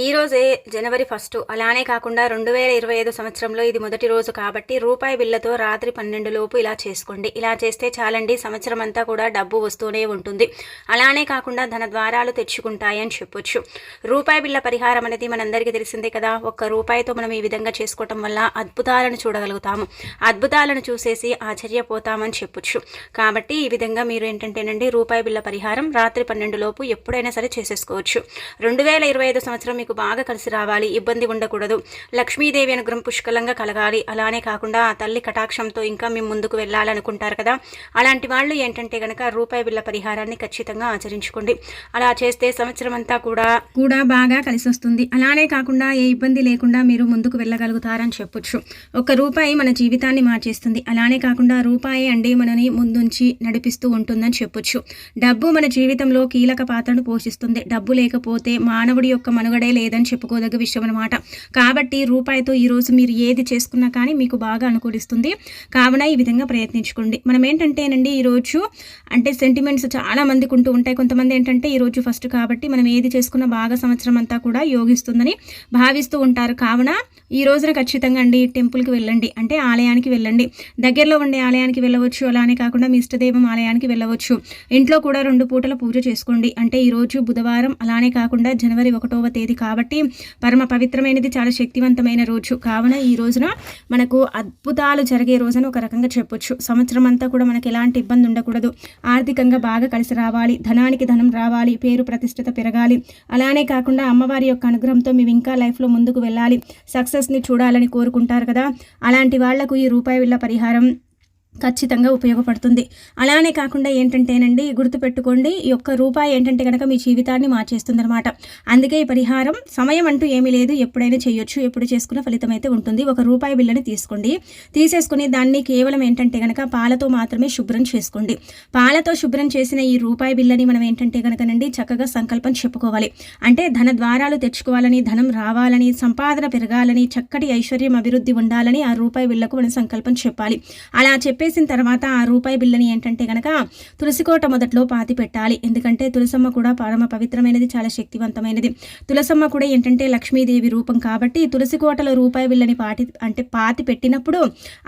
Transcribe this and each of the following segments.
ఈ రోజే జనవరి ఫస్ట్. అలానే కాకుండా రెండు వేల ఇరవై ఐదు సంవత్సరంలో ఇది మొదటి రోజు కాబట్టి రూపాయి బిళ్ళతో రాత్రి పన్నెండు లోపు ఇలా చేసుకోండి. ఇలా చేస్తే చాలండి సంవత్సరం అంతా కూడా డబ్బు వస్తూనే ఉంటుంది. అలానే కాకుండా ధన ద్వారాలు తెచ్చుకుంటాయని చెప్పొచ్చు. రూపాయి బిళ్ళ పరిహారం అనేది మనందరికీ తెలిసిందే కదా. ఒక్క రూపాయితో మనం ఈ విధంగా చేసుకోవటం వల్ల అద్భుతాలను చూడగలుగుతాము. అద్భుతాలను చూసేసి ఆశ్చర్యపోతామని చెప్పొచ్చు. కాబట్టి ఈ విధంగా మీరు ఏంటంటేనండి రూపాయి బిళ్ళ పరిహారం రాత్రి పన్నెండు లోపు ఎప్పుడైనా సరే చేసేసుకోవచ్చు. రెండు వేల ఇరవై ఐదు సంవత్సరం మీకు బాగా కలిసి రావాలి ఇబ్బంది ఉండకూడదు. లక్ష్మీదేవి అనుగ్రహం పుష్కలంగా కలగాలి. అలానే కాకుండా ఆ తల్లి కటాక్షంతో ఇంకా మేము ముందుకు వెళ్ళాలనుకుంటారు కదా. అలాంటి వాళ్ళు ఏంటంటే గనక రూపాయి బిళ్ళ పరిహారాన్ని ఖచ్చితంగా ఆచరించుకోండి. అలా చేస్తే సంవత్సరం అంతా కూడా కూడా బాగా కలిసి వస్తుంది. అలానే కాకుండా ఏ ఇబ్బంది లేకుండా మీరు ముందుకు వెళ్ళగలుగుతారని చెప్పొచ్చు. ఒక రూపాయి మన జీవితాన్ని మార్చేస్తుంది. అలానే కాకుండా రూపాయి అండి మనని ముందుంచి నడిపిస్తూ ఉంటుందని చెప్పొచ్చు. డబ్బు మన జీవితంలో కీలక పాత్రను పోషిస్తుంది. డబ్బు లేకపోతే మానవుడి యొక్క మనుగడే లేదని చెప్పుకోదగ్గ విషయం అనమాట కాబట్టి రూపాయితో ఈరోజు మీరు ఏది చేసుకున్నా కానీ మీకు బాగా అనుకూలిస్తుంది. కావున ఈ విధంగా ప్రయత్నించుకోండి. మనం ఏంటంటేనండి ఈరోజు అంటే సెంటిమెంట్స్ చాలా మందికి ఉంటూ ఉంటాయి. కొంతమంది ఏంటంటే ఈరోజు ఫస్ట్ కాబట్టి మనం ఏది చేసుకున్న బాగా సంవత్సరం అంతా కూడా యోగిస్తుందని భావిస్తూ ఉంటారు. కావున ఈ రోజున ఖచ్చితంగా అండి టెంపుల్కి వెళ్ళండి. అంటే ఆలయానికి వెళ్ళండి. దగ్గరలో ఉండే ఆలయానికి వెళ్ళవచ్చు. అలానే కాకుండా మీ ఇష్టదేవం ఆలయానికి వెళ్ళవచ్చు. ఇంట్లో కూడా రెండు పూటల పూజ చేసుకోండి. అంటే ఈరోజు బుధవారం అలానే కాకుండా జనవరి ఒకటవ తేదీ కాబట్టి పరమ పవిత్రమైనది చాలా శక్తివంతమైన రోజు. కావున ఈ రోజున మనకు అద్భుతాలు జరిగే రోజున ఒక రకంగా చెప్పొచ్చు. సంవత్సరం అంతా కూడా మనకు ఎలాంటి ఇబ్బంది ఉండకూడదు. ఆర్థికంగా బాగా కలిసి రావాలి ధనానికి ధనం రావాలి పేరు ప్రతిష్టత పెరగాలి. అలానే కాకుండా అమ్మవారి యొక్క అనుగ్రహంతో మేము ఇంకా లైఫ్లో ముందుకు వెళ్ళాలి. సక్సెస్ని చూడాలని కోరుకుంటారు కదా. అలాంటి వాళ్ళకు ఈ రూపాయి విల్ల పరిహారం ఖచ్చితంగా ఉపయోగపడుతుంది. అలానే కాకుండా ఏంటంటేనండి గుర్తుపెట్టుకోండి ఈ యొక్క రూపాయి ఏంటంటే కనుక మీ జీవితాన్ని మార్చేస్తుందనమాట అందుకే ఈ పరిహారం సమయం అంటూ ఏమీ లేదు. ఎప్పుడైనా చేయొచ్చు ఎప్పుడు చేసుకున్న ఫలితం అయితే ఉంటుంది. ఒక రూపాయి బిల్లని తీసుకోండి. తీసేసుకుని దాన్ని కేవలం ఏంటంటే కనుక పాలతో మాత్రమే శుభ్రం చేసుకోండి. పాలతో శుభ్రం చేసిన ఈ రూపాయి బిల్లని మనం ఏంటంటే కనుకనండి చక్కగా సంకల్పం చెప్పుకోవాలి. అంటే ధన ద్వారాలు తెచ్చుకోవాలని ధనం రావాలని సంపాదన పెరగాలని చక్కటి ఐశ్వర్యం అభివృద్ధి ఉండాలని ఆ రూపాయి బిల్లకు మనం సంకల్పం చెప్పాలి. అలా చెప్పి చెప్పేసిన తర్వాత ఆ రూపాయి బిల్లని ఏంటంటే కనుక తులసికోట మొదట్లో పాతి పెట్టాలి. ఎందుకంటే తులసమ్మ కూడా పరమ పవిత్రమైనది చాలా శక్తివంతమైనది. తులసమ్మ కూడా ఏంటంటే లక్ష్మీదేవి రూపం కాబట్టి తులసికోటలో రూపాయి బిల్లని పాటి అంటే పాతి పెట్టినప్పుడు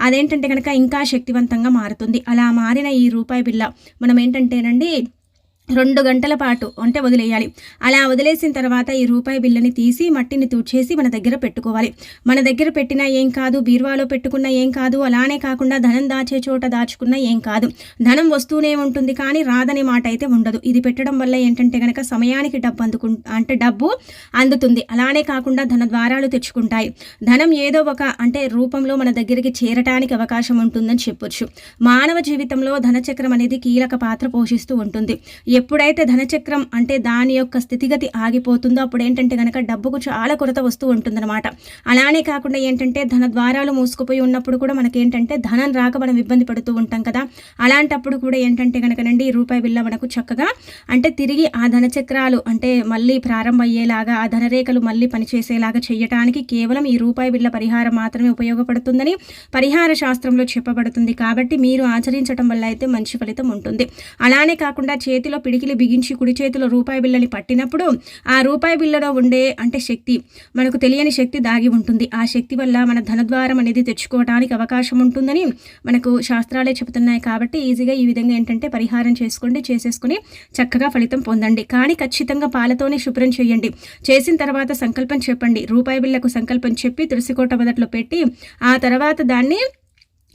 అదేంటంటే కనుక ఇంకా శక్తివంతంగా మారుతుంది. అలా మారిన ఈ రూపాయి బిల్ల మనం ఏంటంటేనండి రెండు గంటల పాటు అంటే వదిలేయాలి. అలా వదిలేసిన తర్వాత ఈ రూపాయి బిల్లని తీసి మట్టిని తుడిచేసి మన దగ్గర పెట్టుకోవాలి. మన దగ్గర పెట్టినా ఏం కాదు బీరువాలో పెట్టుకున్నా ఏం కాదు అలానే కాకుండా ధనం దాచే చోట దాచుకున్నా ఏం కాదు. ధనం వస్తూనే ఉంటుంది కానీ రాదనే మాట అయితే ఉండదు. ఇది పెట్టడం వల్ల ఏంటంటే కనుక సమయానికి డబ్బు అందుకు అంటే డబ్బు అందుతుంది. అలానే కాకుండా ధన ద్వారాలు తెచ్చుకుంటాయి. ధనం ఏదో ఒక అంటే రూపంలో మన దగ్గరికి చేరటానికి అవకాశం ఉంటుందని చెప్పొచ్చు. మానవ జీవితంలో ధనచక్రం అనేది కీలక పాత్ర పోషిస్తూ ఉంటుంది. ఎప్పుడైతే ధనచక్రం అంటే దాని యొక్క స్థితిగతి ఆగిపోతుందో అప్పుడు ఏంటంటే కనుక డబ్బుకు చాలా కొరత వస్తూ ఉంటుందన్నమాట. అలానే కాకుండా ఏంటంటే ధన ద్వారాలు మూసుకుపోయి ఉన్నప్పుడు కూడా మనకేంటంటే ధనం రాక మనం ఇబ్బంది పడుతూ ఉంటాం కదా. అలాంటప్పుడు కూడా ఏంటంటే కనుకనండి రూపాయి బిల్ల మనకు చక్కగా అంటే తిరిగి ఆ ధనచక్రాలు అంటే మళ్ళీ ప్రారంభమయ్యేలాగా ఆ ధనరేఖలు మళ్ళీ పనిచేసేలాగా చేయటానికి కేవలం ఈ రూపాయి బిల్ల పరిహారం మాత్రమే ఉపయోగపడుతుందని పరిహార శాస్త్రంలో చెప్పబడుతుంది కాబట్టి మీరు ఆచరించడం వల్ల అయితే మంచి ఫలితం ఉంటుంది. అలానే కాకుండా చేతిలో పిడికిలి బిగించి కుడి చేతిలో రూపాయి బిళ్ళని పట్టినప్పుడు ఆ రూపాయి బిళ్ళలో ఉండే అంటే శక్తి మనకు తెలియని శక్తి దాగి ఉంటుంది. ఆ శక్తి వల్ల మన ధనద్వారం అనేది తెచ్చుకోవడానికి అవకాశం ఉంటుందని మనకు శాస్త్రాలే చెబుతున్నాయి. కాబట్టి ఈజీగా ఈ విధంగా ఏంటంటే పరిహారం చేసుకోండి చేసేసుకుని చక్కగా ఫలితం పొందండి. కానీ ఖచ్చితంగా పాలతోనే శుభ్రం చేయండి. చేసిన తర్వాత సంకల్పం చెప్పండి. రూపాయి బిళ్ళకు సంకల్పం చెప్పి తులసికోట మొదట్లో పెట్టి ఆ తర్వాత దాన్ని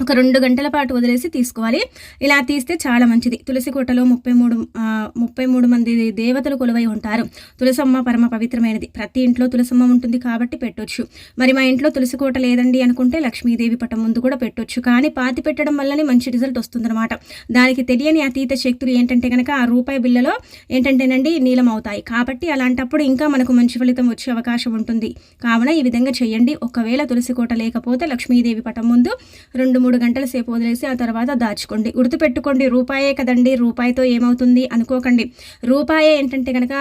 ఒక రెండు గంటల పాటు వదిలేసి తీసుకోవాలి. ఇలా తీస్తే చాలా మంచిది. తులసి కోటలో ముప్పై మూడు ముప్పై మూడు మంది దేవతలు కొలువై ఉంటారు. తులసమ్మ పరమ పవిత్రమైనది. ప్రతి ఇంట్లో తులసమ్మ ఉంటుంది కాబట్టి పెట్టొచ్చు. మరి మా ఇంట్లో తులసి కోట లేదండి అనుకుంటే లక్ష్మీదేవి పటం ముందు కూడా పెట్టొచ్చు. కానీ పాతి పెట్టడం వల్లనే మంచి రిజల్ట్ వస్తుందన్నమాట. దానికి తెలియని అతీత శక్తులు ఏంటంటే కనుక ఆ రూపాయి బిల్లలో ఏంటంటేనండి నీలం అవుతాయి. కాబట్టి అలాంటప్పుడు ఇంకా మనకు మంచి ఫలితం వచ్చే అవకాశం ఉంటుంది. కావున ఈ విధంగా చేయండి ఒకవేళ తులసి కోట లేకపోతే లక్ష్మీదేవి పటం ముందు రెండు మూడు గంటల సేపు వదిలేసి ఆ తర్వాత దాచుకోండి. గుర్తుపెట్టుకోండి రూపాయే కదండి రూపాయితో ఏమవుతుంది అనుకోకండి. రూపాయే ఏంటంటే కనుక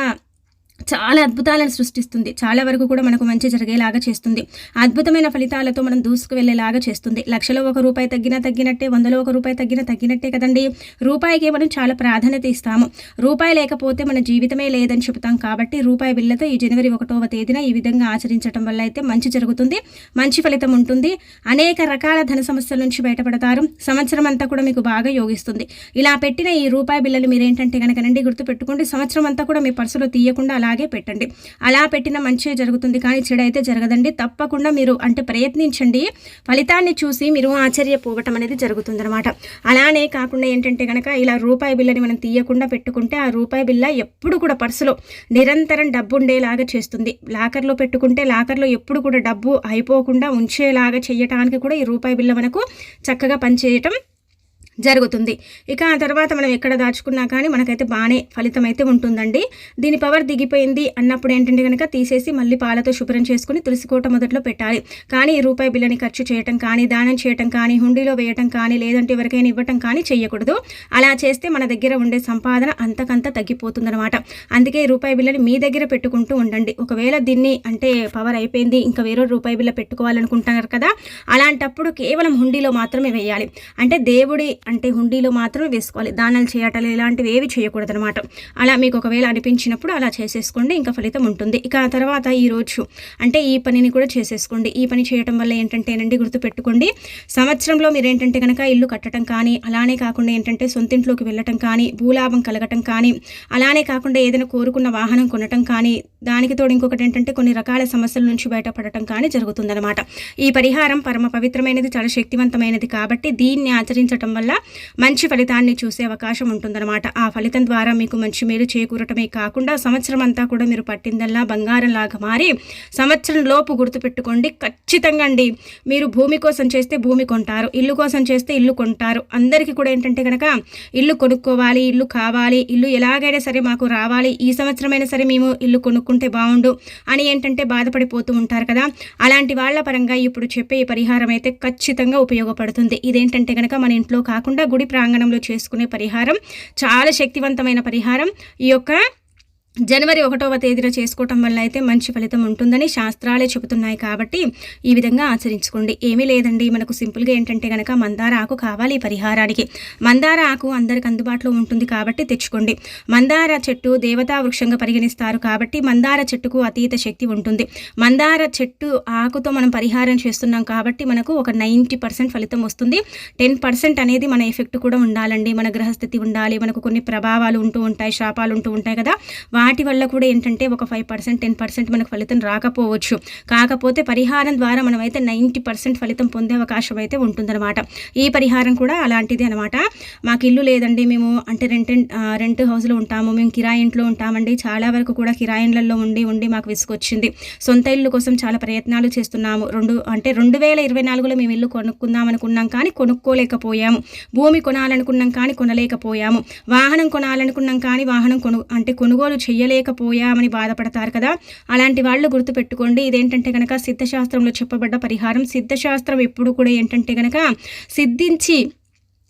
చాలా అద్భుతాలను సృష్టిస్తుంది. చాలా వరకు కూడా మనకు మంచి జరిగేలాగా చేస్తుంది. అద్భుతమైన ఫలితాలతో మనం దూసుకు వెళ్ళేలాగా చేస్తుంది. లక్షలో ఒక రూపాయి తగ్గినా తగ్గినట్టే వందలో ఒక రూపాయి తగ్గినా తగ్గినట్టే కదండి. రూపాయికి మనం చాలా ప్రాధాన్యత ఇస్తాము. రూపాయి లేకపోతే మన జీవితమే లేదని చెబుతాం కాబట్టి రూపాయి బిల్లతో ఈ జనవరి ఒకటవ తేదీన ఈ విధంగా ఆచరించడం వల్ల అయితే మంచి జరుగుతుంది. మంచి ఫలితం ఉంటుంది. అనేక రకాల ధన సమస్యల నుంచి బయటపడతారు. సంవత్సరం అంతా కూడా మీకు బాగా యోగిస్తుంది. ఇలా పెట్టిన ఈ రూపాయి బిల్లలు మీరేంటంటే కనుక గుర్తు పెట్టుకోండి సంవత్సరం అంతా కూడా మీ పర్సులో తీయకుండా అలా అలాగే పెట్టండి. అలా పెట్టిన మంచి జరుగుతుంది. కానీ చెడు అయితే జరగదండి. తప్పకుండా మీరు అంటే ప్రయత్నించండి. ఫలితాన్ని చూసి మీరు ఆశ్చర్యపోవటం అనేది జరుగుతుంది అనమాట అలానే కాకుండా ఏంటంటే కనుక ఇలా రూపాయి బిల్లని మనం తీయకుండా పెట్టుకుంటే ఆ రూపాయి బిల్ల ఎప్పుడు కూడా పర్సులో నిరంతరం డబ్బు ఉండేలాగా చేస్తుంది. లాకర్లో పెట్టుకుంటే లాకర్లో ఎప్పుడు కూడా డబ్బు అయిపోకుండా ఉంచేలాగా చేయటానికి కూడా ఈ రూపాయి బిల్ల మనకు చక్కగా పనిచేయటం జరుగుతుంది. ఇక ఆ తర్వాత మనం ఎక్కడ దాచుకున్నా కానీ మనకైతే బాగానే ఫలితం అయితే ఉంటుందండి. దీని పవర్ దిగిపోయింది అన్నప్పుడు ఏంటంటే కనుక తీసేసి మళ్ళీ పాలతో శుభ్రం చేసుకుని తులసికోట మొదట్లో పెట్టాలి. కానీ రూపాయి బిల్లని ఖర్చు చేయటం కానీ దానం చేయటం కానీ హుండీలో వేయటం కానీ లేదంటే ఎవరికైనా ఇవ్వటం కానీ చేయకూడదు. అలా చేస్తే మన దగ్గర ఉండే సంపాదన అంతకంత తగ్గిపోతుందనమాట అందుకే రూపాయి బిల్లని మీ దగ్గర పెట్టుకుంటూ ఉండండి. ఒకవేళ దీన్ని అంటే పవర్ అయిపోయింది ఇంకా వేరే రూపాయి బిల్ల పెట్టుకోవాలనుకుంటున్నారు కదా అలాంటప్పుడు కేవలం హుండీలో మాత్రమే వేయాలి. అంటే దేవుడి అంటే హుండీలో మాత్రమే వేసుకోవాలి. దానాలు చేయటాలు ఇలాంటివి ఏవి చేయకూడదు అనమాట అలా మీకు ఒకవేళ అనిపించినప్పుడు అలా చేసేసుకోండి ఇంకా ఫలితం ఉంటుంది. ఇక ఆ తర్వాత ఈరోజు అంటే ఈ పనిని కూడా చేసేసుకోండి. ఈ పని చేయటం వల్ల ఏంటంటేనండి గుర్తుపెట్టుకోండి. సంవత్సరంలో మీరు ఏంటంటే కనుక ఇల్లు కట్టడం కానీ అలానే కాకుండా ఏంటంటే సొంతింట్లోకి వెళ్ళటం కానీ భూలాభం కలగటం కానీ అలానే కాకుండా ఏదైనా కోరుకున్న వాహనం కొనటం కానీ దానికి తోడు ఇంకొకటి ఏంటంటే కొన్ని రకాల సమస్యల నుంచి బయటపడటం కానీ జరుగుతుందన్నమాట. ఈ పరిహారం పరమ పవిత్రమైనది చాలా శక్తివంతమైనది కాబట్టి దీన్ని ఆచరించటం వల్ల మంచి ఫలితాన్ని చూసే అవకాశం ఉంటుందన్నమాట. ఆ ఫలితం ద్వారా మీకు మంచి మేలు చేకూరటమే కాకుండా సంవత్సరం అంతా కూడా మీరు పట్టిందల్లా బంగారంలాగా మారి సంవత్సరం లోపు గుర్తుపెట్టుకోండి. ఖచ్చితంగా అండి. మీరు భూమి కోసం చేస్తే భూమి కొంటారు. ఇల్లు కోసం చేస్తే ఇల్లు కొంటారు. అందరికీ కూడా ఏంటంటే కనుక ఇల్లు కొనుక్కోవాలి ఇల్లు కావాలి ఇల్లు ఎలాగైనా సరే మాకు రావాలి. ఈ సంవత్సరమైనా సరే మేము ఇల్లు కొనుక్కుంటే బాగుండు అని ఏంటంటే బాధపడిపోతూ ఉంటారు కదా. అలాంటి వాళ్ళ పరంగా ఇప్పుడు చెప్పే ఈ పరిహారం అయితే ఖచ్చితంగా ఉపయోగపడుతుంది. ఇదేంటంటే కనుక మన ఇంట్లో కా కాకుండా గుడి ప్రాంగణంలో చేసుకునే పరిహారం చాలా శక్తివంతమైన పరిహారం. ఈ యొక్క జనవరి ఒకటవ తేదీన చేసుకోవటం వల్ల అయితే మంచి ఫలితం ఉంటుందని శాస్త్రాలే చెబుతున్నాయి కాబట్టి ఈ విధంగా ఆచరించుకోండి. ఏమీ లేదండి. మనకు సింపుల్గా ఏంటంటే కనుక మందార ఆకు కావాలి పరిహారానికి. మందార ఆకు అందరికి అందుబాటులో ఉంటుంది కాబట్టి తెచ్చుకోండి. మందార చెట్టు దేవతా వృక్షంగా పరిగణిస్తారు కాబట్టి మందార చెట్టుకు అతీత శక్తి ఉంటుంది. మందార చెట్టు ఆకుతో మనం పరిహారం చేస్తున్నాం కాబట్టి మనకు ఒక నైంటీ పర్సెంట్ ఫలితం వస్తుంది. టెన్ పర్సెంట్ అనేది మన ఎఫెక్ట్ కూడా ఉండాలండి. మన గ్రహస్థితి ఉండాలి. మనకు కొన్ని ప్రభావాలు ఉంటూ ఉంటాయి శాపాలు ఉంటూ ఉంటాయి కదా. వాటి వల్ల కూడా ఏంటంటే ఒక ఫైవ్ పర్సెంట్ టెన్ పర్సెంట్ మనకు ఫలితం రాకపోవచ్చు. కాకపోతే పరిహారం ద్వారా మనమైతే నైంటీ పర్సెంట్ ఫలితం పొందే అవకాశం అయితే ఉంటుందన్నమాట. ఈ పరిహారం కూడా అలాంటిది అనమాట మాకు ఇల్లు లేదండి మేము. అంటే రెంట్ రెంట్ హౌస్లో ఉంటాము. మేము కిరాయి ఇంట్లో ఉంటామండి. చాలా వరకు కూడా కిరాయిన్లలో ఉండి ఉండి మాకు విసుకొచ్చింది సొంత ఇల్లు కోసం చాలా ప్రయత్నాలు చేస్తున్నాము. రెండు అంటే రెండు వేల ఇరవై నాలుగులో మేము ఇల్లు కొనుక్కుందాం అనుకున్నాం కానీ కొనుక్కోలేకపోయాము. భూమి కొనాలనుకున్నాం కానీ కొనలేకపోయాము. వాహనం కొనాలనుకున్నాం కానీ వాహనం కొను అంటే కొనుగోలు చెయ్యలేకపోయామని బాధపడతారు కదా. అలాంటి వాళ్ళు గుర్తుపెట్టుకోండి. ఇదేంటంటే కనుక సిద్ధశాస్త్రంలో చెప్పబడ్డ పరిహారం. సిద్ధశాస్త్రం ఎప్పుడు కూడా ఏంటంటే కనుక సిద్ధించి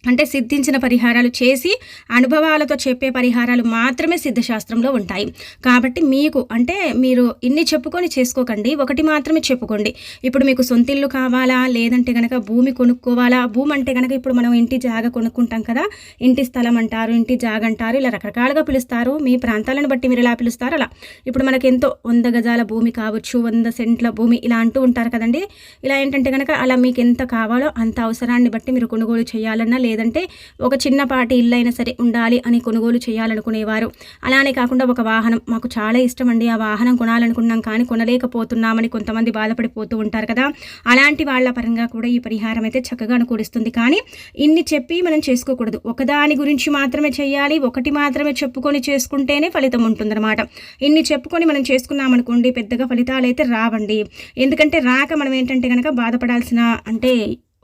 అంటే సిద్ధించిన పరిహారాలు చేసి అనుభవాలతో చెప్పే పరిహారాలు మాత్రమే సిద్ధశాస్త్రంలో ఉంటాయి. కాబట్టి మీకు అంటే మీరు ఇన్ని చెప్పుకొని చేసుకోకండి ఒకటి మాత్రమే చెప్పుకోండి. ఇప్పుడు మీకు సొంతిల్లు కావాలా? లేదంటే కనుక భూమి కొనుక్కోవాలా? భూమి అంటే కనుక ఇప్పుడు మనం ఇంటి జాగ కొనుక్కుంటాం కదా ఇంటి స్థలం అంటారు ఇంటి జాగ అంటారు ఇలా రకరకాలుగా పిలుస్తారు. మీ ప్రాంతాలను బట్టి మీరు ఎలా పిలుస్తారు? అలా. ఇప్పుడు మనకి ఎంతో వంద గజాల భూమి కావచ్చు వంద సెంట్ల భూమి ఇలా అంటూ ఉంటారు కదండి. ఇలా ఏంటంటే కనుక అలా మీకు ఎంత కావాలో అంత అవసరాన్ని బట్టి మీరు కొనుగోలు చేయాలన్నా లేదంటే ఒక చిన్నపాటి ఇల్లు అయినా సరే ఉండాలి అని కొనుగోలు చేయాలనుకునేవారు. అలానే కాకుండా ఒక వాహనం. మాకు చాలా ఇష్టం అండి ఆ వాహనం కొనాలనుకున్నాం కానీ కొనలేకపోతున్నామని కొంతమంది బాధపడిపోతూ ఉంటారు కదా. అలాంటి వాళ్ళ పరంగా కూడా ఈ పరిహారం అయితే చక్కగా అనుకూలిస్తుంది. కానీ ఇన్ని చెప్పి మనం చేసుకోకూడదు. ఒకదాని గురించి మాత్రమే చేయాలి ఒకటి మాత్రమే చెప్పుకొని చేసుకుంటేనే ఫలితం ఉంటుందన్నమాట. ఇన్ని చెప్పుకొని మనం చేసుకున్నామనుకోండి పెద్దగా ఫలితాలు అయితే రావండి. ఎందుకంటే రాక మనం ఏంటంటే కనుక బాధపడాల్సిన అంటే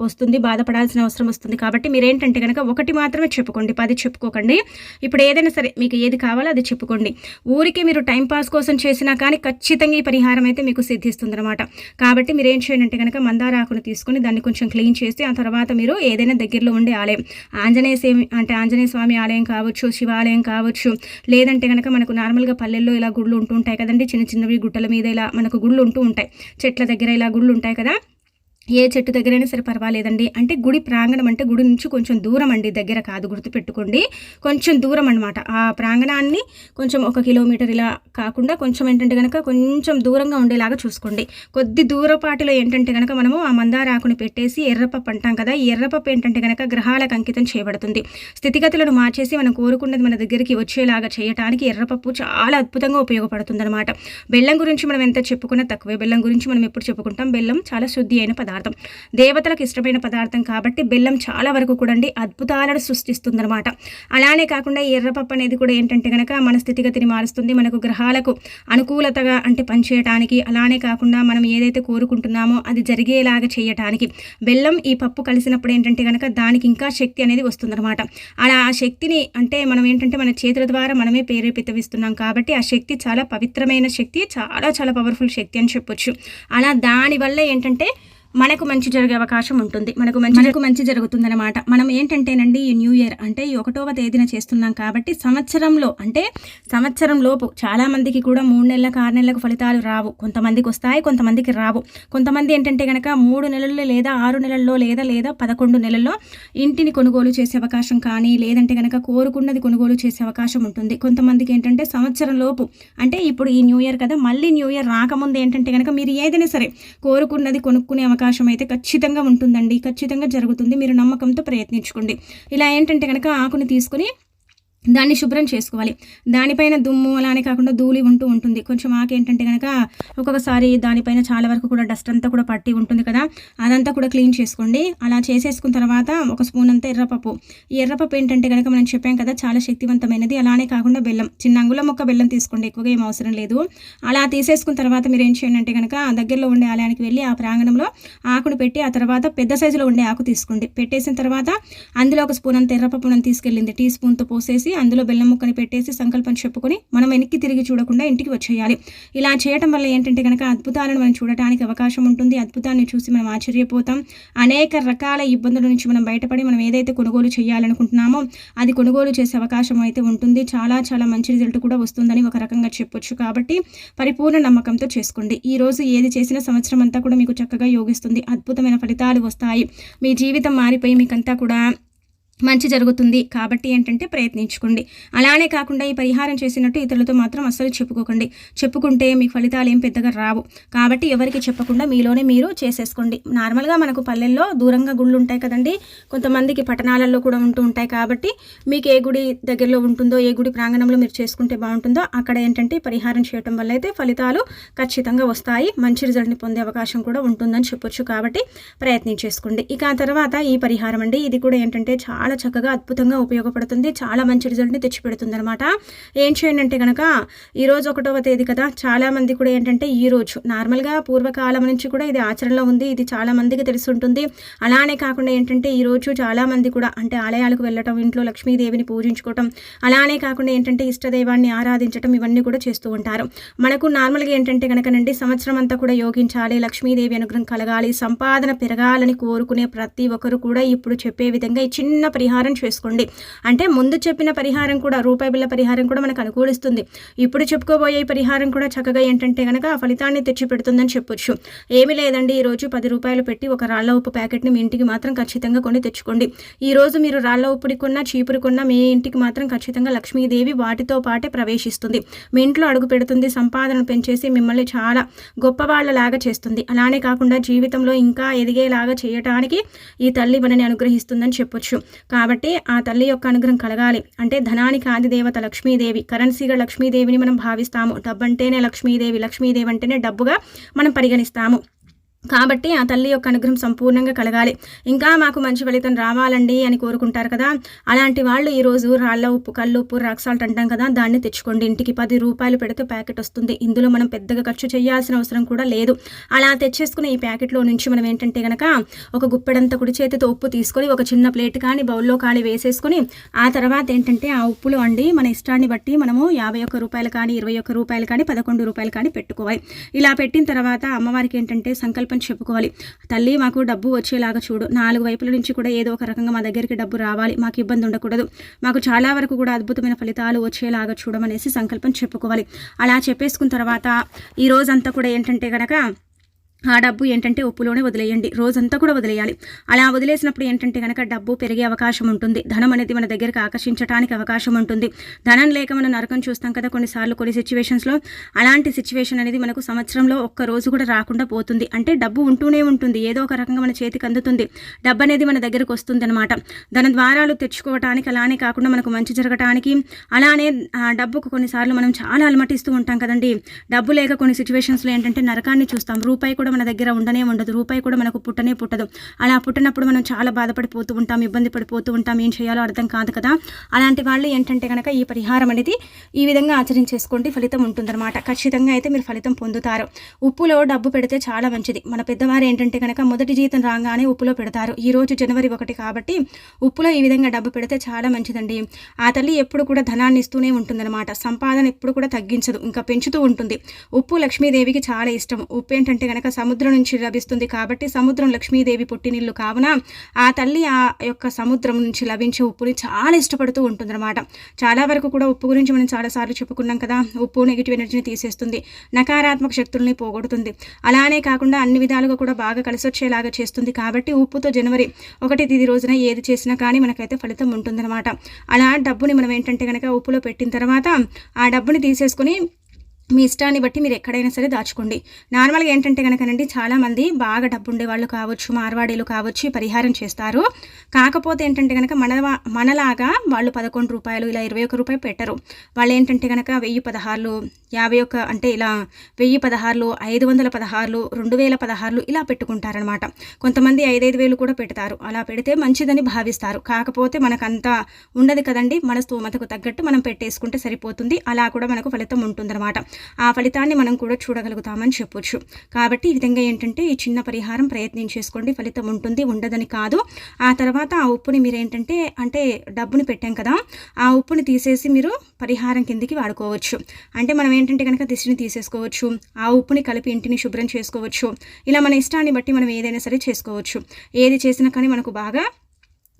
వస్తుంది బాధపడాల్సిన అవసరం వస్తుంది. కాబట్టి మీరు ఏంటంటే కనుక ఒకటి మాత్రమే చెప్పుకోండి పది చెప్పుకోకండి. ఇప్పుడు ఏదైనా సరే మీకు ఏది కావాలో అది చెప్పుకోండి. ఊరికి మీరు టైంపాస్ కోసం చేసినా కానీ ఖచ్చితంగా ఈ పరిహారం అయితే మీకు సిద్ధిస్తుంది అనమాట కాబట్టి మీరు ఏం చేయండి అంటే కనుక మందార ఆకును తీసుకొని దాన్ని కొంచెం క్లీన్ చేసి ఆ తర్వాత మీరు ఏదైనా దగ్గరలో ఉండే ఆలయం ఆంజనేయ సేమి అంటే ఆంజనేయ స్వామి ఆలయం కావచ్చు శివాలయం కావచ్చు లేదంటే కనుక మనకు నార్మల్గా పల్లెల్లో ఇలా గుళ్ళు ఉంటూ ఉంటాయి కదండి. చిన్న చిన్నవి గుట్టల మీద ఇలా మనకు గుళ్ళు ఉంటూ ఉంటాయి. చెట్ల దగ్గర ఇలా గుళ్ళు ఉంటాయి కదా. ఏ చెట్టు దగ్గరైనా సరే పర్వాలేదండి. అంటే గుడి ప్రాంగణం అంటే గుడి నుంచి కొంచెం దూరం అండి. దగ్గర కాదు గుర్తుపెట్టుకోండి. కొంచెం దూరం అనమాట ఆ ప్రాంగణాన్ని కొంచెం ఒక కిలోమీటర్ ఇలా కాకుండా కొంచెం ఏంటంటే కనుక కొంచెం దూరంగా ఉండేలాగా చూసుకోండి. కొద్ది దూరపాటిలో ఏంటంటే కనుక మనము ఆ మందారాకుని పెట్టేసి ఎర్రపప్పు అంటాం కదా ఈ ఎర్రపప్పు ఏంటంటే కనుక గ్రహాలకు అంకితం చేయబడుతుంది. స్థితిగతులను మార్చేసి మనం కోరుకున్నది మన దగ్గరికి వచ్చేలాగా చేయడానికి ఎర్రపప్పు చాలా అద్భుతంగా ఉపయోగపడుతుంది అనమాట బెల్లం గురించి మనం ఎంత చెప్పుకున్నా తక్కువే. బెల్లం గురించి మనం ఎప్పుడు చెప్పుకుంటాం? బెల్లం చాలా శుద్ధి అయిన పదార్థం. పదార్థం. దేవతలకు ఇష్టమైన పదార్థం కాబట్టి బెల్లం చాలా వరకు కూడా అండి అద్భుతాలను సృష్టిస్తుందనమాట అలానే కాకుండా ఎర్రపప్పు అనేది కూడా ఏంటంటే కనుక మన స్థితిగతిని మారుస్తుంది. మనకు గ్రహాలకు అనుకూలతగా అంటే పనిచేయటానికి అలానే కాకుండా మనం ఏదైతే కోరుకుంటున్నామో అది జరిగేలాగా చేయటానికి. బెల్లం ఈ పప్పు కలిసినప్పుడు ఏంటంటే కనుక దానికి ఇంకా శక్తి అనేది వస్తుందన్నమాట. అలా ఆ శక్తిని అంటే మనం ఏంటంటే మన చేతుల ద్వారా మనమే ప్రేరేపితవిస్తున్నాం కాబట్టి ఆ శక్తి చాలా పవిత్రమైన శక్తి చాలా చాలా పవర్ఫుల్ శక్తి అని చెప్పొచ్చు. అలా దానివల్ల ఏంటంటే మనకు మంచి జరిగే అవకాశం ఉంటుంది. మనకు మంచి మనకు మంచి జరుగుతుందన్నమాట. మనం ఏంటంటేనండి ఈ న్యూ ఇయర్ అంటే ఈ ఒకటవ తేదీన చేస్తున్నాం కాబట్టి సంవత్సరంలో అంటే సంవత్సరం లోపు చాలా మందికి కూడా మూడు నెలలకు ఆరు నెలలకు ఫలితాలు రావు. కొంతమందికి వస్తాయి కొంతమందికి రావు. కొంతమంది ఏంటంటే కనుక మూడు నెలల్లో లేదా ఆరు నెలల్లో లేదా లేదా పదకొండు నెలల్లో ఇంటిని కొనుగోలు చేసే అవకాశం కానీ లేదంటే కనుక కోరుకున్నది కొనుగోలు చేసే అవకాశం ఉంటుంది. కొంతమందికి ఏంటంటే సంవత్సరం లోపు అంటే ఇప్పుడు ఈ న్యూ ఇయర్ కదా మళ్ళీ న్యూ ఇయర్ రాకముందు ఏంటంటే కనుక మీరు ఏదైనా సరే కోరుకున్నది కొనుక్కునే అవకాశం అవకాశం అయితే ఖచ్చితంగా ఉంటుందండి. ఖచ్చితంగా జరుగుతుంది. మీరు నమ్మకంతో ప్రయత్నించుకోండి. ఇలా ఏంటంటే కనుక ఆకుని తీసుకుని దాన్ని శుభ్రం చేసుకోవాలి. దానిపైన దుమ్ము అలానే కాకుండా ధూళి ఉంటూ ఉంటుంది. కొంచెం ఆకేంటంటే కనుక ఒక్కొక్కసారి దానిపైన చాలా వరకు కూడా డస్ట్ అంతా కూడా పట్టి ఉంటుంది కదా అదంతా కూడా క్లీన్ చేసుకోండి. అలా చేసేసుకున్న తర్వాత ఒక స్పూన్ అంతా ఎర్రపప్పు. ఈ ఎర్రపప్పు ఏంటంటే కనుక మనం చెప్పాం కదా చాలా శక్తివంతమైనది. అలానే కాకుండా బెల్లం చిన్న అంగుళం మొక్క బెల్లం తీసుకోండి ఎక్కువగా ఏం అవసరం లేదు. అలా తీసేసుకున్న తర్వాత మీరు ఏం చేయండి అంటే కనుక దగ్గరలో ఉండే ఆలయానికి వెళ్ళి ఆ ప్రాంగణంలో ఆకును పెట్టి ఆ తర్వాత పెద్ద సైజులో ఉండే ఆకు తీసుకోండి. పెట్టేసిన తర్వాత అందులో ఒక స్పూన్ అంత ఎర్రపప్పు తీసుకెళ్ళింది. టీ స్పూన్తో పోసేసి అందులో బెల్లం ముక్కని పెట్టేసి సంకల్పం చెప్పుకొని మనం వెనక్కి తిరిగి చూడకుండా ఇంటికి వచ్చేయాలి. ఇలా చేయటం వల్ల ఏంటంటే కనుక అద్భుతాలను మనం చూడటానికి అవకాశం ఉంటుంది. అద్భుతాన్ని చూసి మనం ఆశ్చర్యపోతాం. అనేక రకాల ఇబ్బందుల నుంచి మనం బయటపడి మనం ఏదైతే కొనుగోలు చేయాలనుకుంటున్నామో అది కొనుగోలు చేసే అవకాశం అయితే ఉంటుంది. చాలా చాలా మంచి రిజల్ట్ కూడా వస్తుందని ఒక రకంగా చెప్పొచ్చు కాబట్టి పరిపూర్ణ నమ్మకంతో చేసుకోండి. ఈ రోజు ఏది చేసిన సంవత్సరం అంతా కూడా మీకు చక్కగా యోగిస్తుంది. అద్భుతమైన ఫలితాలు వస్తాయి. మీ జీవితం మారిపోయి మీకంతా కూడా మంచి జరుగుతుంది కాబట్టి ఏంటంటే ప్రయత్నించుకోండి. అలానే కాకుండా ఈ పరిహారం చేసినట్టు ఇతరులతో మాత్రం అస్సలు చెప్పుకోకండి. చెప్పుకుంటే మీకు ఫలితాలు ఏం పెద్దగా రావు. కాబట్టి ఎవరికి చెప్పకుండా మీలోనే మీరు చేసేసుకోండి. నార్మల్గా మనకు పల్లెల్లో దూరంగా గుళ్ళు ఉంటాయి కదండి. కొంతమందికి పట్టణాలలో కూడా ఉంటూ ఉంటాయి కాబట్టి మీకు ఏ గుడి దగ్గరలో ఉంటుందో ఏ గుడి ప్రాంగణంలో మీరు చేసుకుంటే బాగుంటుందో అక్కడ ఏంటంటే పరిహారం చేయటం వల్ల అయితే ఫలితాలు ఖచ్చితంగా వస్తాయి. మంచి రిజల్ట్ని పొందే అవకాశం కూడా ఉంటుందని చెప్పొచ్చు కాబట్టి ప్రయత్నం చేసుకోండి ఇక ఆ తర్వాత ఈ పరిహారం అండి. ఇది కూడా ఏంటంటే చాలా చాలా చక్కగా అద్భుతంగా ఉపయోగపడుతుంది. చాలా మంచి రిజల్ట్ని తెచ్చిపెడుతుంది అనమాట ఏం చేయండి అంటే కనుక ఈరోజు ఒకటవ తేదీ కదా చాలామంది కూడా ఏంటంటే ఈరోజు నార్మల్గా పూర్వకాలం నుంచి కూడా ఇది ఆచరణలో ఉంది ఇది చాలామందికి తెలిసి ఉంటుంది అలానే కాకుండా ఏంటంటే ఈరోజు చాలామంది కూడా అంటే ఆలయాలకు వెళ్ళటం ఇంట్లో లక్ష్మీదేవిని పూజించుకోవటం అలానే కాకుండా ఏంటంటే ఇష్టదైవాన్ని ఆరాధించటం ఇవన్నీ కూడా చేస్తూ ఉంటారు. మనకు నార్మల్గా ఏంటంటే కనుకనండి సంవత్సరం అంతా కూడా యోగించాలి లక్ష్మీదేవి అనుగ్రహం కలగాలి సంపాదన పెరగాలని కోరుకునే ప్రతి ఒక్కరు కూడా ఇప్పుడు చెప్పే విధంగా ఈ చిన్న పరిహారం చేసుకోండి. అంటే ముందు చెప్పిన పరిహారం కూడా రూపాయి బిల్ల పరిహారం కూడా మనకు అనుకూలిస్తుంది. ఇప్పుడు చెప్పుకోబోయే పరిహారం కూడా చక్కగా ఏంటంటే కనుక ఆ ఫలితాన్ని తెచ్చి పెడుతుందని చెప్పొచ్చు. ఏమి లేదండి ఈరోజు పది రూపాయలు పెట్టి ఒక రాళ్ళ ఉప్పు ప్యాకెట్ని మీ ఇంటికి మాత్రం ఖచ్చితంగా కొని తెచ్చుకోండి. ఈరోజు మీరు రాళ్ళ ఉప్పుడి కొన్నా చీపురు కొన్నా మీ ఇంటికి మాత్రం ఖచ్చితంగా లక్ష్మీదేవి వాటితో పాటే ప్రవేశిస్తుంది. మీ ఇంట్లో అడుగు పెడుతుంది సంపాదన పెంచేసి మిమ్మల్ని చాలా గొప్పవాళ్ళలాగా చేస్తుంది. అలానే కాకుండా జీవితంలో ఇంకా ఎదిగేలాగా చేయటానికి ఈ తల్లి మనని అనుగ్రహిస్తుందని చెప్పొచ్చు. కాబట్టి ఆ తల్లి యొక్క అనుగ్రహం కలగాలి. అంటే ధనానికి ఆది దేవత లక్ష్మీదేవి కరెన్సీగా లక్ష్మీదేవిని మనం భావిస్తాము. డబ్బు అంటేనే లక్ష్మీదేవి లక్ష్మీదేవి అంటేనే డబ్బుగా మనం పరిగణిస్తాము. కాబట్టి ఆ తల్లి యొక్క అనుగ్రహం సంపూర్ణంగా కలగాలి. ఇంకా మాకు మంచి ఫలితం రావాలండి అని కోరుకుంటారు కదా. అలాంటి వాళ్ళు ఈరోజు రాళ్ళ ఉప్పు కళ్ళు ఉప్పు రాక్సాల్ట్ అంటాం కదా. దాన్ని తెచ్చుకోండి. ఇంటికి పది రూపాయలు పెడితే ప్యాకెట్ వస్తుంది. ఇందులో మనం పెద్దగా ఖర్చు చేయాల్సిన అవసరం కూడా లేదు. అలా తెచ్చేసుకుని ఈ ప్యాకెట్లో నుంచి మనం ఏంటంటే కనుక ఒక గుప్పెడంత కుడి చేతితో ఉప్పు తీసుకొని ఒక చిన్న ప్లేట్ కానీ బౌల్లో కానీ వేసేసుకొని ఆ తర్వాత ఏంటంటే ఆ ఉప్పులు అండి మన ఇష్టాన్ని బట్టి మనము యాభై ఒక్క రూపాయలు కానీ ఇరవై ఒక్క రూపాయలు కానీ పదకొండు రూపాయలు కానీ పెట్టుకోవాలి. ఇలా పెట్టిన తర్వాత అమ్మవారికి ఏంటంటే సంకల్పం చెప్పుకోవాలి. తల్లి మాకు డబ్బు వచ్చేలాగా చూడు. నాలుగు వైపుల నుంచి కూడా ఏదో ఒక రకంగా మా దగ్గరికి డబ్బు రావాలి. మాకు ఇబ్బంది ఉండకూడదు. మాకు చాలా వరకు కూడా అద్భుతమైన ఫలితాలు వచ్చేలాగా చూడమనేసి సంకల్పం చెప్పుకోవాలి. అలా చెప్పేసుకున్న తర్వాత ఈ రోజంతా కూడా ఏంటంటే కనుక ఆ డబ్బు ఏంటంటే ఉప్పులోనే వదిలేయండి. రోజంతా కూడా వదిలేయాలి. అలా వదిలేసినప్పుడు ఏంటంటే కనుక డబ్బు పెరిగే అవకాశం ఉంటుంది. ధనం అనేది మన దగ్గరికి ఆకర్షించడానికి అవకాశం ఉంటుంది. ధనం లేక మనం నరకం చూస్తాం కదా కొన్నిసార్లు కొన్ని సిచ్యువేషన్స్లో అలాంటి సిచ్యువేషన్ అనేది మనకు సంవత్సరంలో ఒక్క రోజు కూడా రాకుండా పోతుంది. అంటే డబ్బు ఉంటూనే ఉంటుంది. ఏదో ఒక రకంగా మన చేతికి అందుతుంది. డబ్బు అనేది మన దగ్గరకు వస్తుంది అనమాట దాని ద్వారాలు తెచ్చుకోవటానికి అలానే కాకుండా మనకు మంచి జరగటానికి అలానే ఆ డబ్బుకు కొన్నిసార్లు మనం చాలా అలమటిస్తూ ఉంటాం కదండి. డబ్బు లేక కొన్ని సిచ్యువేషన్స్లో ఏంటంటే నరకాన్ని చూస్తాం. రూపాయి కూడా మన దగ్గర ఉండనే ఉండదు. రూపాయి కూడా మనకు పుట్టనే పుట్టదు. అలా పుట్టినప్పుడు మనం చాలా బాధపడిపోతూ ఉంటాం ఇబ్బంది పడిపోతూ ఉంటాం ఏం చేయాలో అర్థం కాదు కదా. అలాంటి వాళ్ళు ఏంటంటే కనుక ఈ పరిహారం అనేది ఈ విధంగా ఆచరించేసుకోండి ఫలితం ఉంటుందన్నమాట. ఖచ్చితంగా అయితే మీరు ఫలితం పొందుతారు. ఉప్పులో డబ్బు పెడితే చాలా మంచిది. మన పెద్దవారు ఏంటంటే కనుక మొదటి జీతం రాగానే ఉప్పులో పెడతారు. ఈ రోజు జనవరి ఒకటి కాబట్టి ఉప్పులో ఈ విధంగా డబ్బు పెడితే చాలా మంచిదండి. ఆ తల్లి ఎప్పుడు కూడా ధనాన్ని ఇస్తూనే ఉంటుందన్నమాట. సంపాదన ఎప్పుడు కూడా తగ్గించదు. ఇంకా పెంచుతూ ఉంటుంది. ఉప్పు లక్ష్మీదేవికి చాలా ఇష్టం. ఉప్పు ఏంటంటే కనుక సముద్రం నుంచి లభిస్తుంది కాబట్టి సముద్రం లక్ష్మీదేవి పుట్టినిల్లు కావున ఆ తల్లి ఆ యొక్క సముద్రం నుంచి లభించే ఉప్పుని చాలా ఇష్టపడుతూ ఉంటుందన్నమాట. చాలా వరకు కూడా ఉప్పు గురించి మనం చాలాసార్లు చెప్పుకున్నాం కదా. ఉప్పు నెగిటివ్ ఎనర్జీని తీసేస్తుంది. నకారాత్మక శక్తుల్ని పోగొడుతుంది. అలానే కాకుండా అన్ని విధాలుగా కూడా బాగా కలిసొచ్చేలాగా చేస్తుంది కాబట్టి ఉప్పుతో జనవరి ఒకటి తేదీ రోజున ఏది చేసినా కానీ మనకైతే ఫలితం ఉంటుందన్నమాట. అలా డబ్బుని మనం ఏంటంటే కనుక ఉప్పులో పెట్టిన తర్వాత ఆ డబ్బుని తీసేసుకొని మీ ఇష్టాన్ని బట్టి మీరు ఎక్కడైనా సరే దాచుకోండి. నార్మల్గా ఏంటంటే కనుకనండి చాలామంది బాగా డబ్బు ఉండేవాళ్ళు కావచ్చు మార్వాడీలు కావచ్చు పరిహారం చేస్తారు. కాకపోతే ఏంటంటే కనుక మన మనలాగా వాళ్ళు పదకొండు రూపాయలు ఇలా ఇరవై ఒక్క రూపాయలు పెట్టరు. వాళ్ళు ఏంటంటే కనుక వెయ్యి పదహారులు యాభై ఒక్క అంటే ఇలా వెయ్యి పదహారులు ఐదు వందల పదహారులు రెండు వేల పదహారులు ఇలా పెట్టుకుంటారనమాట. కొంతమంది ఐదైదు వేలు కూడా పెడతారు. అలా పెడితే మంచిదని భావిస్తారు. కాకపోతే మనకంతా ఉండదు కదండి మన స్తోమతకు తగ్గట్టు మనం పెట్టేసుకుంటే సరిపోతుంది. అలా కూడా మనకు ఫలితం ఉంటుందన్నమాట ఆ ఫలితాన్ని మనం కూడా చూడగలుగుతామని చెప్పొచ్చు. కాబట్టి ఈ విధంగా ఏంటంటే ఈ చిన్న పరిహారం ప్రయత్నం చేసుకోండి. ఫలితం ఉంటుంది ఉండదని కాదు. ఆ తర్వాత ఆ ఉప్పుని మీరు ఏంటంటే అంటే డబ్బుని పెట్టాం కదా ఆ ఉప్పుని తీసేసి మీరు పరిహారం కిందికి వాడుకోవచ్చు. అంటే మనం ఏంటంటే కనుక దిష్టిని తీసేసుకోవచ్చు ఆ ఉప్పుని కలిపి ఇంటిని శుభ్రం చేసుకోవచ్చు. ఇలా మన ఇష్టాన్ని బట్టి మనం ఏదైనా సరే చేసుకోవచ్చు. ఏది చేసినా కానీ మనకు బాగా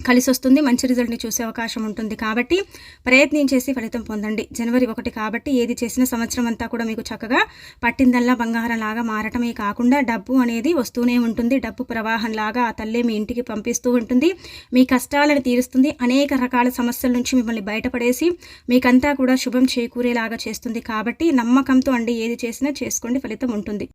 కలిసి వస్తుంది మంచి రిజల్ట్ని చూసే అవకాశం ఉంటుంది. కాబట్టి ప్రయత్నం చేసి ఫలితం పొందండి. జనవరి ఒకటి కాబట్టి ఏది చేసిన సంవత్సరం అంతా కూడా మీకు చక్కగా పట్టిందల్లా బంగారం లాగా మారటమే కాకుండా డబ్బు అనేది వస్తూనే ఉంటుంది. డబ్బు ప్రవాహం లాగా ఆ తల్లే మీ ఇంటికి పంపిస్తూ ఉంటుంది. మీ కష్టాలను తీరుస్తుంది. అనేక రకాల సమస్యల నుంచి మిమ్మల్ని బయటపడేసి మీకంతా కూడా శుభం చేకూరేలాగా చేస్తుంది. కాబట్టి నమ్మకంతో అండి ఏది చేసినా చేసుకోండి ఫలితం ఉంటుంది.